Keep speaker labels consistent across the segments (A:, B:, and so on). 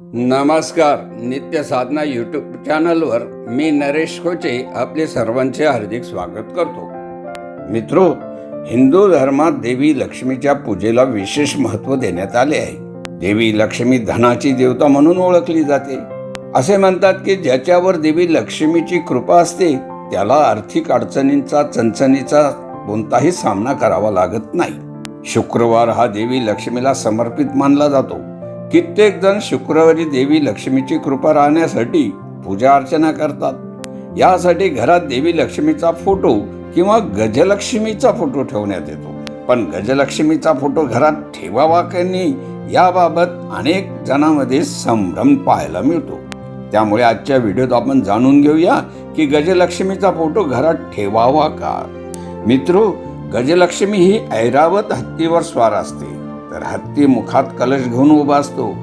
A: नमस्कार नित्य साधना यूट्यूब चॅनलवर मी नरेश कोचे आपले सर्वांचे हार्दिक स्वागत करतो. मित्रो हिंदू धर्मात देवी लक्ष्मीच्या पूजेला विशेष महत्त्व देण्यात आले आहे. देवी लक्ष्मी धनाची देवता म्हणून ओळखली जाते. असे म्हणतात की ज्याच्यावर देवी लक्ष्मीची कृपा असते त्याला आर्थिक अडचणींचा चणचणीचा कोणताही सामना करावा लागत नाही. शुक्रवार हा देवी लक्ष्मीला समर्पित मानला जातो. कित्येक जण शुक्रवारी देवी लक्ष्मीची कृपा राहण्यासाठी पूजा अर्चना करतात. यासाठी घरात देवी लक्ष्मीचा फोटो किंवा गजलक्ष्मीचा फोटो ठेवण्यात येतो. पण गजलक्ष्मीचा फोटो घरात ठेवावा की नाही याबाबत अनेक जणांमध्ये संभ्रम पाहायला मिळतो. त्यामुळे आजच्या व्हिडिओत आपण जाणून घेऊया की गजलक्ष्मीचा फोटो घरात ठेवावा का? मित्रो गजलक्ष्मी ही ऐरावत हत्तीवर स्वार असते. तर हत्ती मुखात कलश घेऊन उभा असतो.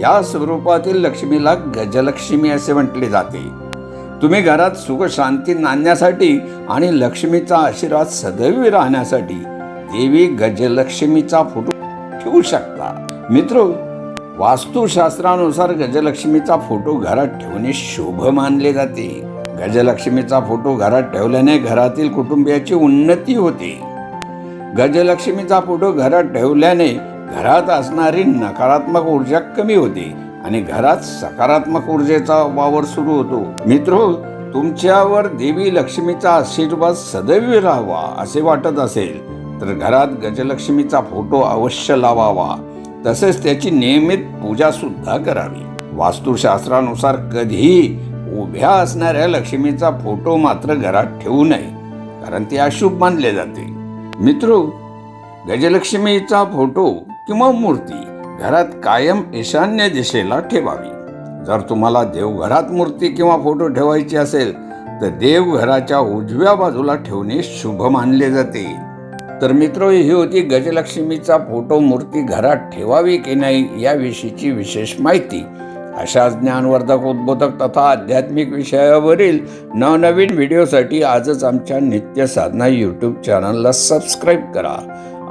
A: या स्वरूपातील लक्ष्मीला गजलक्ष्मी असे म्हटले जाते. तुम्ही घरात सुख शांती नांदण्यासाठी आणि लक्ष्मीचा आशीर्वाद सदैव राहण्यासाठी देवी गजलक्ष्मीचा फोटो ठेवू शकता. मित्र वास्तुशास्त्रानुसार गजलक्ष्मीचा फोटो घरात ठेवणे शुभ मानले जाते. गजलक्ष्मीचा फोटो घरात ठेवल्याने घरातील कुटुंबियाची उन्नती होते. गजलक्ष्मीचा फोटो घरात ठेवल्याने घरात असणारी नकारात्मक ऊर्जा कमी होते आणि घरात सकारात्मक ऊर्जेचा वावर सुरू होतो. मित्र तुमच्यावर देवी लक्ष्मीचा आशीर्वाद सदैव राहावा असे वाटत असेल तर घरात गजलक्ष्मीचा फोटो अवश्य लावावा. तसेच त्याची नियमित पूजा सुद्धा करावी. वास्तुशास्त्रानुसार कधीही उभ्या असणाऱ्या लक्ष्मीचा फोटो मात्र घरात ठेवू नये कारण ते अशुभ मानले जाते. मित्र गजलक्ष्मीचा फोटो किंवा मूर्ती घरात कायम ईशान्य दिशेला ठेवावी. जर तुम्हाला देवघरात मूर्ती किंवा फोटो ठेवायची असेल तर देवघराच्या उजव्या बाजूला ठेवणे शुभ मानले जाते. तर मित्र ही होती गजलक्ष्मीचा फोटो मूर्ती घरात ठेवावी की नाही याविषयीची विशेष माहिती. अशाच ज्ञानवर्धक उद्बोधक तथा आध्यात्मिक विषयावरील नवनवीन व्हिडिओसाठी आजच आमच्या नित्य साधना यूट्यूब चॅनलला सबस्क्राईब करा.